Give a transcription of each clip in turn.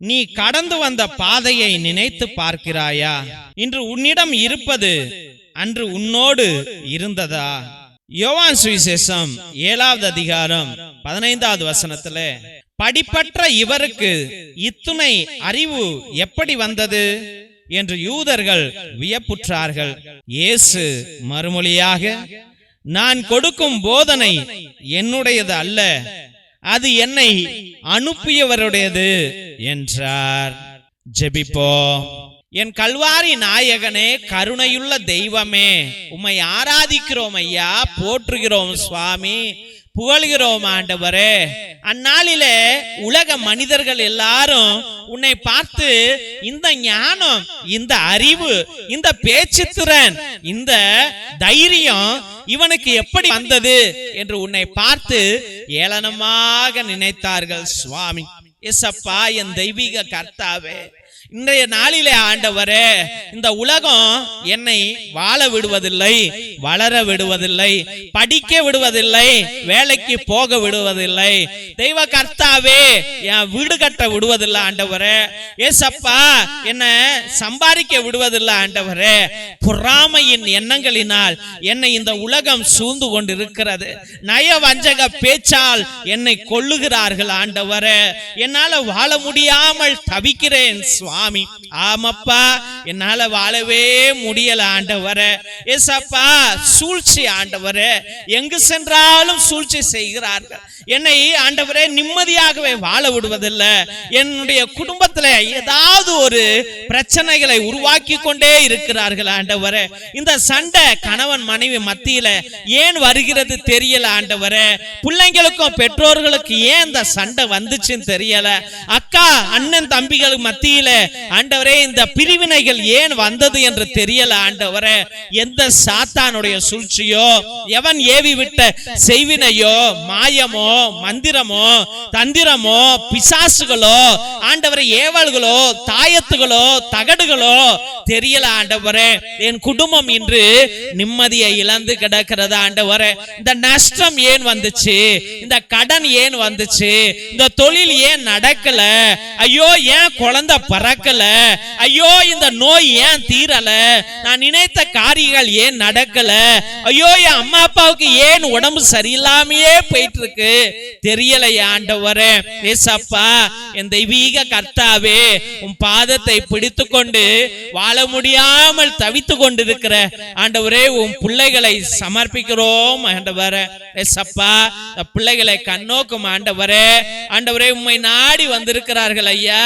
நீ கடந்து வந்த பாதையை நினைத்து பார்க்கிறாயா? இன்று உன்னிடம் இருப்பது அன்று உன்னோடு இருந்ததா? யோவான் சுவிசேஷம் ஏழாவது அதிகாரம் பதினைந்தாவது வசனத்துல படிப்பற்ற இவருக்கு இத்துணை அறிவு எப்படி வந்தது? என்று யூதர்கள் வியப்புற்றார்கள். இயேசு மறுமொழியாக நான் கொடுக்கும் போதனை என்னுடையது அல்ல அது என்னை அனுப்பியவருடையது. என்றார். ஜெபிப்போ. என் கல்வாரி நாயகனே கருணையுள்ள தெய்வமே உம்மை ஆராதிக்கிறோம் ஐயா போற்றுகிறோம் சுவாமி புகழ்கிறோம் ஆண்டவரே. அந்நாளிலே உலக மனிதர்கள் எல்லாரும் உன்னை பார்த்து இந்த ஞானம் இந்த அறிவு இந்த பேச்சுத்திறன் இந்த தைரியம் இவனுக்கு எப்படி வந்தது என்று உன்னை பார்த்து ஏளனமாக நினைத்தார்கள் சுவாமி. எசப்பா என் தெய்வீக கர்த்தாவே. இன்றைய நாளிலே ஆண்டவரே இந்த உலகம் என்னை வாழ விடுவதில்லை வளர விடுவதில்லை படிக்க விடுவதில்லை வேலைக்கு போக விடுவதில்லை. தெய்வ கர்த்தாவே என் வீடு கட்ட விடுவதில்லை ஆண்டவரே. ஏசப்பா என்ன சம்பாதிக்க விடுவதில்லை ஆண்டவரே. பொறாமையின் எண்ணங்களினால் என்னை இந்த உலகம் சூழ்ந்து கொண்டிருக்கிறது. நய வஞ்சக பேச்சால் என்னை கொள்ளுகிறார்கள் ஆண்டவரே. என்னால வாழ முடியாமல் தவிக்கிறேன் சுவாமி மாமி ஆமப்பா என்னால வாழவே முடியல ஆண்டவர. ஏசப்பா சூழ்ச்சி ஆண்டவர. எங்கு சென்றாலும் சூழ்ச்சி செய்கிறார்கள். என்னை ஆண்டவரே நிம்மதியாகவே வாழ விடுவதில்லை. என்னுடைய குடும்பத்துல ஏதாவது ஒரு பிரச்சனைகளை உருவாக்கி கொண்டே இருக்கிறார்கள் ஆண்டவரே. இந்த சண்டை கணவன் மனைவி மத்தியில ஏன் வருகிறது தெரியல ஆண்டவரே. பிள்ளைங்களுக்கும் பெற்றோர்களுக்கு ஏன் இந்த சண்டை வந்துச்சுன்னு தெரியல. அக்கா அண்ணன் தம்பிகளுக்கு மத்தியில ஆண்டவரே இந்த பிரிவினைகள் ஏன் வந்தது என்று தெரியல ஆண்டவரே. எந்த சாத்தானுடைய சூழ்ச்சியோ எவன் ஏவி விட்ட செய்வினையோ மாயமோ மந்திரமோ தந்திரமோ பிசாசுகளோ ஆண்டவரை ஏவல்களோ தாயத்துகளோ தகடுகளோ தெரியல ஆண்டவரே. என் குடும்பம் இன்று நிம்மதியை இழந்து கிடக்கிறது ஆண்டவரே. இந்த நஷ்டம் ஏன் வந்துச்சு? இந்த கடன் ஏன் வந்துச்சு? இந்த தொழில் ஏன் நடக்கல? ஐயோ ஏன் குழந்தை பறக்கல? ஐயோ இந்த நோய் ஏன் தீரல? நான் நினைத்த காரியங்கள் ஏன் நடக்கல? ஐயோ என் அம்மா அப்பாவுக்கு ஏன் உடம்பு சரியில்லாமையே போயிட்டு இருக்கு தெரியலையா ஆண்டவரே. ஏசப்பா என் தெய்வீக கர்த்தாவே உன் பாதத்தை பிடித்து கொண்டு வாழ முடியாமல் தவித்து கொண்டிருக்கிற ஆண்டவரே உன் பிள்ளைகளை சமர்ப்பிக்கிறோம் ஆண்டவரே. ஏசப்பா பிள்ளைகளை கண்ணோக்கும் ஆண்டவரே. ஆண்டவரே உம்மை நாடி வந்திருக்கிறார்கள் ஐயா.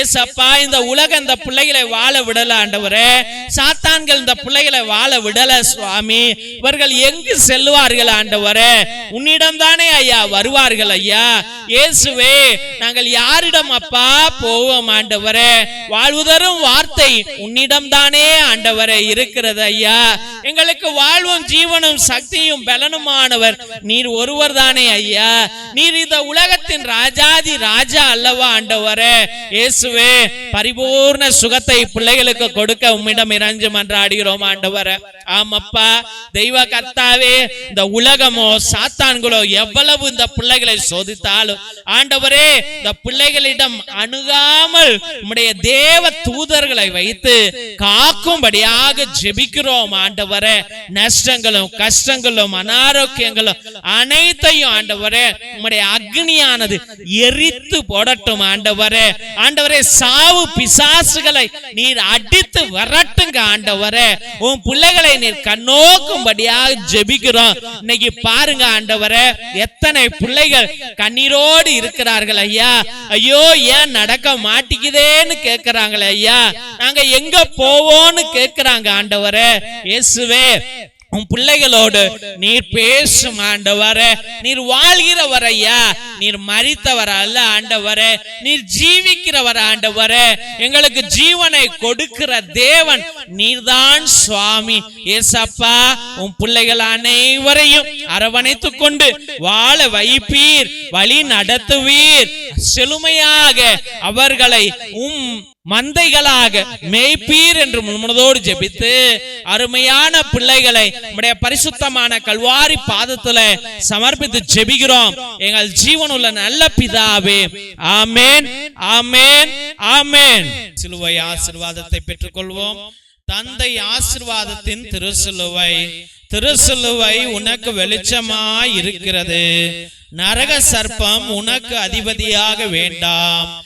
ஏசப்பா இந்த உலக இந்த பிள்ளைகளை வாழ விடல ஆண்டவரே. சாத்தான்கள் இந்த பிள்ளைகளை வாழ விடல சுவாமி. இவர்கள் எங்கு செல்வார்கள் ஆண்டவரே? உன்னிடம் தானே ஐயா வருவார்கள் ஐயா. இயேசுவே நாங்கள் யாரிடம் அப்பா போவோம் ஆண்டவரே. வாழ்வுதரும் வார்த்தை உன்னிடம் தானே ஆண்டவரே இருக்கிறது ஐயா. எங்களுக்கு வாழ்வும் ஜீவனும் சக்தியும் பலனுமானவர். நீர் ஒருவர் தானே ஐயா. நீர் இந்த உலகத்தின் ராஜாதி ராஜா அல்லவா ஆண்டவரே? இயேசுவே பரிபூர்ண சுகத்தை பிள்ளைகளுக்கு கொடுக்க உம்மிடம் இறஞ்சு மன்றாடுகிறோம் ஆண்டவரே. ஆமப்பா தெய்வ கர்த்தாவே இந்த உலகமோ சாத்தான்களோ எவ்வளவு இந்த பிள்ளைகளை சோதித்தாலும் ஆண்டவரே இந்த பிள்ளைகளிடம் அணுகாமல் உம்முடைய தேவ தூதர்களை வைத்து காக்கும்படியாக ஜெபிக்கிறோம் ஆண்டவரே. நஷ்டங்களும் கஷ்டங்களும் அனாரோக்கியங்களும் அனைத்தையும் ஆண்டவரே உம்முடைய அக்னியானது எரித்து போடட்டும் ஆண்டவரே. ஆண்டவரே சாவு பிசாசுகளை நீர் அடித்து வரட்டுங்க ஆண்டவரே. உன் பிள்ளைகளை நீர் கண்ணோக்கும்படியாக ஜெபிக்கிறோம். இன்னைக்கு பாருங்க ஆண்டவரே எத்தனை பிள்ளைகள் கண்ணீரோடு இருக்கிறார்கள் ஐயா. ஐயோ ஏன் நடக்க மாட்டேங்குதேன்னு கேட்கிறாங்களே ஐயா. நாங்க எங்க போவோம்னு கேக்குறாங்க ஆண்டவரே. இயேசுவே உன் பிள்ளைகளோடு நீர் பேசும் ஆண்டவர நீர் வாழ்கிறவர் ஐயா நீர் மறித்தவர் அல்ல ஆண்டவர நீர் ஜீவிக்கிறவர் ஆண்டவர எங்களுக்கு ஜீவனை கொடுக்கிற தேவன் நீர்தான் சுவாமி. ஏசப்பா உன் பிள்ளைகள் அனைவரையும் அரவணைத்துக் கொண்டு வாழ வைப்பீர் வழி நடத்துவீர். செழுமையாக அவர்களை உம் மந்தைகளாக மெய்ப்பீர் என்று முன்னதோடு ஜெபித்து அருமையான பிள்ளைகளை நம்முடைய பரிசுத்தமான கல்வாரி பாதத்துல சமர்ப்பித்து ஜெபிக்கிறோம். எங்கள் ஜீவனுள்ள நல்ல பிதாவே. ஆமேன். ஆமேன். ஆமேன். சிலுவை ஆசிர்வாதத்தை பெற்றுக்கொள்வோம். தந்தை ஆசிர்வாதத்தின் திருசிலுவை திருசிலுவை உனக்கு வெளிச்சமாய் இருக்கிறது. நரக சர்ப்பம் உனக்கு அதிபதியாக வேண்டாம்.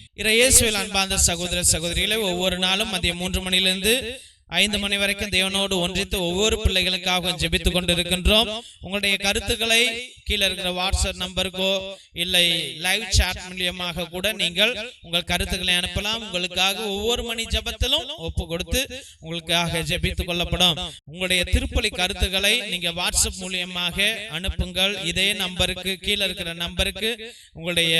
இறையேசுவில் அன்பார்ந்த சகோதர சகோதரிகளை ஒவ்வொரு நாளும் மதியம் மூன்று மணியிலிருந்து ஐந்து மணி வரைக்கும் தேவனோடு ஒன்றித்து ஒவ்வொரு பிள்ளைகளுக்காக ஜெபித்துக் கொண்டிருக்கின்றோம். உங்களுடைய கருத்துக்களை கீழே இருக்கிற வாட்ஸ்அப் நம்பருக்கோ இல்லை லைவ் சாட் மூலியமாக கூட நீங்கள் உங்கள் கருத்துக்களை அனுப்பலாம். உங்களுக்காக ஒவ்வொரு மணி ஜெபத்திலும் ஒப்பு கொடுத்து உங்களுக்காக ஜபித்துக் கொள்ளப்படும். உங்களுடைய திருப்பலி கருத்துக்களை நீங்க வாட்ஸ்அப் மூலியமாக அனுப்புங்கள். இதே நம்பருக்கு கீழே இருக்கிற நம்பருக்கு உங்களுடைய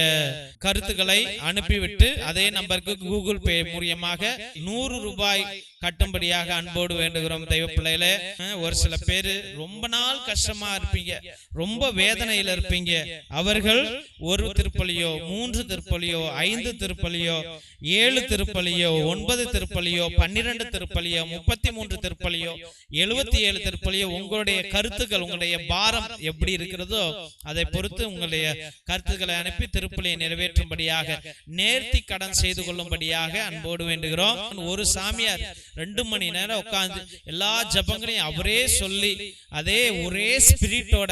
கருத்துக்களை அனுப்பிவிட்டு அதே நம்பருக்கு கூகுள் பே மூலியமாக நூறு ரூபாய் கட்டும்படியாக அன்போடு வேண்டுகிறோம். தெய்வ பிள்ளையில ஒரு சில பேரு ரொம்ப நாள் கஷ்டமா இருப்பீங்க. ரொம்ப வேத வேதனையில் இருப்பீங்க. அவர்கள் ஒரு திருப்பலியோ மூன்று திருப்பலியோ ஐந்து திருப்பலியோ ஏழு திருப்பலியோ ஒன்பது திருப்பலியோ பன்னிரண்டு திருப்பலியோ முப்பத்தி மூன்று திருப்பலியோ எழுபத்தி ஏழு திருப்பலியோ உங்களுடைய கருத்துக்கள் உங்களுடைய பாரம் எப்படி இருக்கிறதோ அதை பொறுத்து உங்களுடைய கருத்துக்களை அனுப்பி திருப்பலியை நிறைவேற்றும்படியாக நேர்த்தி கடன் செய்து கொள்ளும்படியாக அன்போடு வேண்டுகிறோம். ஒரு சாமியார் ரெண்டு மணி நேரம் உட்கார்ந்து எல்லா ஜபங்களையும் அவரே சொல்லி அதே ஒரே ஸ்பிரிட்டோட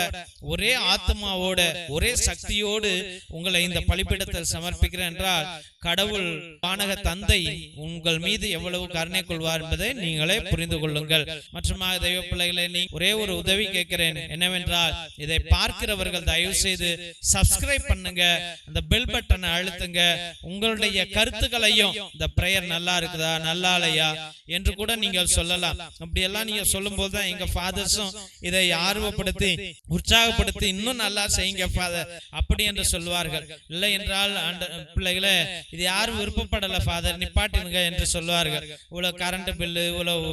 ஒரே ஆத்மாவோட ஒரே சக்தியோடு உங்களை இந்த பலிப்பிடத்தில் சமர்ப்பிக்கிறேன் என்றால் கடவுள் வானக தந்தை உங்கள் மீது எவ்வளவு கருணை கொள்வார் என்பதை நீங்களே புரிந்து கொள்ளுங்கள். மற்றும் தெய்வ பிள்ளைகளை நீ ஒரே ஒரு உதவி கேட்கிறேன். என்னவென்றால் இதை பார்க்கிறவர்கள் தயவு செய்து சப்ஸ்கிரைப் பண்ணுங்க அந்த பெல் பட்டனை அழுத்துங்க. உங்களுடைய கருத்துக்களையும் இந்த பிரேயர் நல்லா இருக்குதா நல்லா இல்லையா? என்று கூட நீங்கள் சொல்லலாம். அப்படியெல்லாம் நீங்க சொல்லும் போது தான் எங்க ஃபாதர்ஸும் இதை ஆர்வப்படுத்தி உற்சாகப்படுத்தி இன்னும் நல்லா செய்யுங்க ஃபாதர் அப்படி என்று சொல்வார்கள் இல்லை என்றால் அந்த பிள்ளைகளை இது யாரும் விருப்பப்படல ஃபாதர் நிப்பாட்டினுங்க என்று சொல்வார்கள் இவ்வளவு கரண்ட் பில்லு இவ்வளவு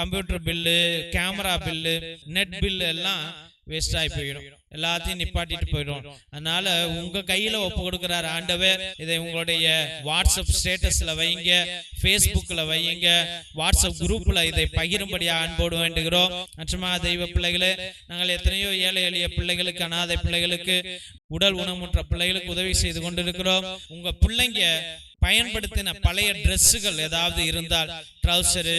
computer bill camera bill net bill எல்லாம் வேஸ்ட் ஆகி போயிடும். எல்லாத்தையும் நிப்பாட்டிட்டு போயிடும். அதனால உங்க கையில ஒப்பு கொடுக்கிறார் ஆண்டவர். இதை உங்களுடைய வாட்ஸ்அப் ஸ்டேட்டஸ்ல வைங்க ஃபேஸ்புக்ல வைங்க வாட்ஸ்அப் குரூப்ல இதை பகிரும்படியா அன்போடு வேண்டுகிறோம். மற்றமா தெய்வ பிள்ளைகளே நாங்கள் எத்தனையோ ஏழை எளிய பிள்ளைகளுக்கு அனாதை பிள்ளைகளுக்கு உடல் உணமுற்ற பிள்ளைகளுக்கு உதவி செய்து கொண்டிருக்கிறோம். உங்க பிள்ளைங்க பயன்படுத்தின பழைய ட்ரெஸ்ஸுகள் ஏதாவது இருந்தால் ட்ரௌசரு